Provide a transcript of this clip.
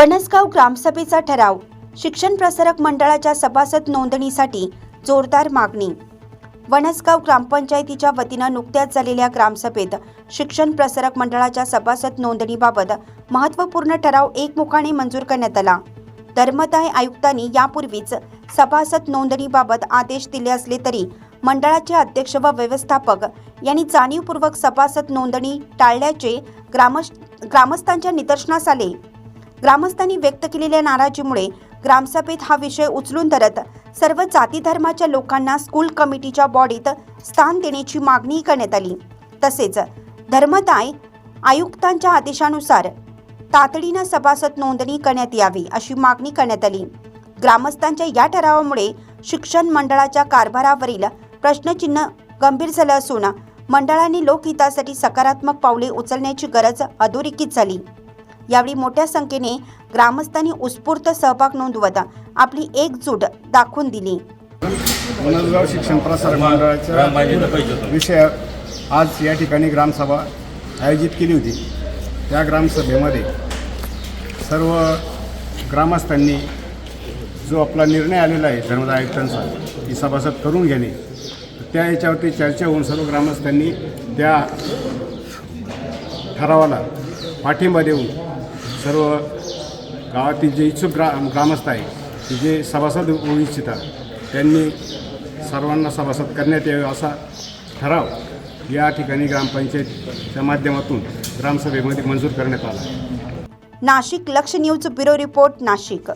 पणसगाव ग्रामसभेचा ठराव शिक्षण प्रसारक मंडळाच्या सभासद नोंदणीसाठी जोरदार मागणी. वणसगाव ग्रामपंचायतीच्या वतीनं नुकत्याच झालेल्या ग्रामसभेत शिक्षण प्रसारक मंडळाच्या सभासद नोंदणीबाबत महत्त्वपूर्ण ठराव एकमुखाने मंजूर करण्यात आला. धर्मदाय आयुक्तांनी यापूर्वीच सभासद नोंदणीबाबत आदेश दिले असले तरी मंडळाचे अध्यक्ष व व्यवस्थापक यांनी जाणीवपूर्वक सभासद नोंदणी टाळल्याचे ग्रामस ग्रामस्थांच्या निदर्शनास आले. ग्रामस्थांनी व्यक्त केलेल्या नाराजीमुळे ग्रामसभेत हा विषय उचलून धरत सर्व जाती धर्माच्या लोकांना स्कूल कमिटीच्या बॉडीत स्थान देण्याची मागणी करण्यात आली. तसेच धर्मदाय आयुक्तांच्या आदेशानुसार तातडीनं सभासद नोंदणी करण्यात यावी अशी मागणी करण्यात आली. ग्रामस्थांच्या या ठरावामुळे शिक्षण मंडळाच्या कारभारावरील प्रश्नचिन्ह गंभीर झालं असून मंडळाने लोकहितासाठी सकारात्मक पावले उचलण्याची गरज अधोरेखित झाली. यावेळी मोठ्या संख्येने ग्रामस्थांनी उत्स्फूर्त सहभाग नोंदवत आपली एकजूट दाखवून दिली. मनसगाव शिक्षण प्रसार मंडळाच्या विषय आज या ठिकाणी ग्रामसभा आयोजित केली होती. त्या ग्रामसभेमध्ये सर्व ग्रामस्थांनी जो आपला निर्णय आलेला आहे धर्मदा आयुक्तांचा की सभासद करून घेणे त्या याच्यावरती चर्चा होऊन सर्व ग्रामस्थांनी त्या ठरावाला पाठिंबा देऊन सर्व गावातील जे इच्छुक ग्रा ग्रामस्थ आहे जे सभासद होऊ इच्छितात त्यांनी सर्वांना सभासद करण्यात यावे असा ठराव या ठिकाणी ग्रामपंचायतच्या माध्यमातून ग्रामसभेमध्ये मंजूर करण्यात आला नाशिक लक्ष न्यूज ब्युरो रिपोर्ट नाशिक.